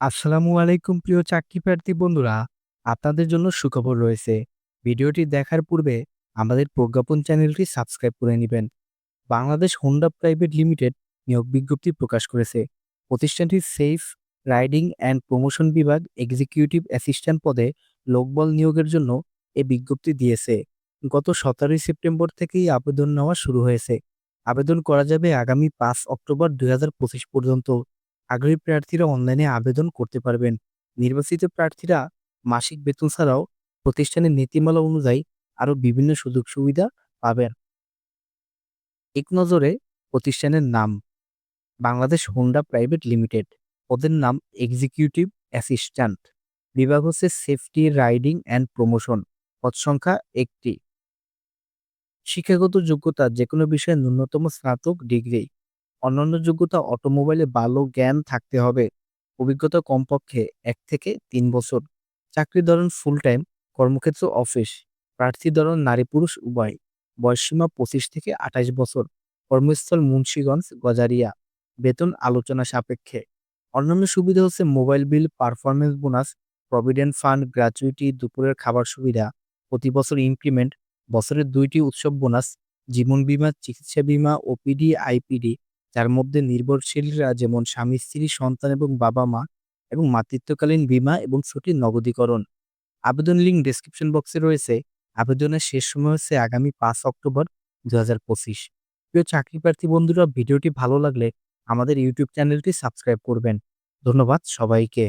আসসালামু আলাইকুম প্রিয় চাকরি প্রার্থী বন্ধুরা, আপনাদের জন্য সুখবর রয়েছে। ভিডিওটি দেখার পূর্বে আমাদের প্রজ্ঞাপন চ্যানেলটি সাবস্ক্রাইব করে নেবেন। বাংলাদেশ হোন্ডা প্রাইভেট লিমিটেড নিয়োগ বিজ্ঞপ্তি প্রকাশ করেছে। প্রতিষ্ঠানটি সেফ রাইডিং অ্যান্ড প্রমোশন বিভাগ এক্সিকিউটিভ অ্যাসিস্ট্যান্ট পদে লোকবল নিয়োগের জন্য এ বিজ্ঞপ্তি দিয়েছে। গত সতেরোই সেপ্টেম্বর থেকেই আবেদন নেওয়া শুরু হয়েছে। আবেদন করা যাবে আগামী পাঁচ অক্টোবর দুই হাজার পঁচিশ পর্যন্ত। আগ্রহী প্রার্থীরা অনলাইনে আবেদন করতে পারবেন। নির্বাচিত প্রার্থীরা মাসিক বেতন ছাড়াও প্রতিষ্ঠানের নীতিমালা অনুযায়ী আরও বিভিন্ন সুযোগ সুবিধা পাবেন। এক নজরে প্রতিষ্ঠানের নাম, বাংলাদেশ হোন্ডা প্রাইভেট লিমিটেড পদের নাম এক্সিকিউটিভ অ্যাসিস্ট্যান্ট বিভাগ হচ্ছে সেফটি রাইডিং অ্যান্ড প্রমোশন পদ সংখ্যা একটি। শিক্ষাগত যোগ্যতা যে কোনো বিষয়ে ন্যূনতম স্নাতক ডিগ্রি। অন্যান্য যোগ্যতা অটোমোবাইলে ভালো জ্ঞান থাকতে হবে। অভিজ্ঞতা কমপক্ষে এক থেকে তিন বছর। চাকরি ধরন ফুল টাইম কর্মক্ষেত্র অফিস প্রার্থী ধরন নারী পুরুষ উভয়। বয়সসীমা পঁচিশ থেকে আঠাশ বছর। কর্মস্থল মুন্সীগঞ্জ, গজারিয়া। বেতন আলোচনা সাপেক্ষে। অন্যান্য সুবিধা হচ্ছে mobile bill performance bonus provident fund gratuity দুপুরের খাবার সুবিধা, প্রতি বছর ইনক্রিমেন্ট বছরের দুইটি উৎসব বোনাস জীবন বীমা, চিকিৎসা বীমা ওপিডি আইপিডি যার মধ্যে নির্ভরশীলরা যেমন স্বামী, স্ত্রী, সন্তান এবং বাবা মা এবং মাতৃত্বকালীন বিমা এবং ছুটির নগদীকরণ। আবেদন লিঙ্ক ডিসক্রিপশন বক্সে রয়েছে। আবেদনের শেষ সময় হচ্ছে আগামী পাঁচ অক্টোবর দু হাজার পঁচিশ। প্রিয় চাকরি প্রার্থী বন্ধুরা, ভিডিওটি ভালো লাগলে আমাদের ইউটিউব চ্যানেলটি সাবস্ক্রাইব করবেন। ধন্যবাদ সবাইকে।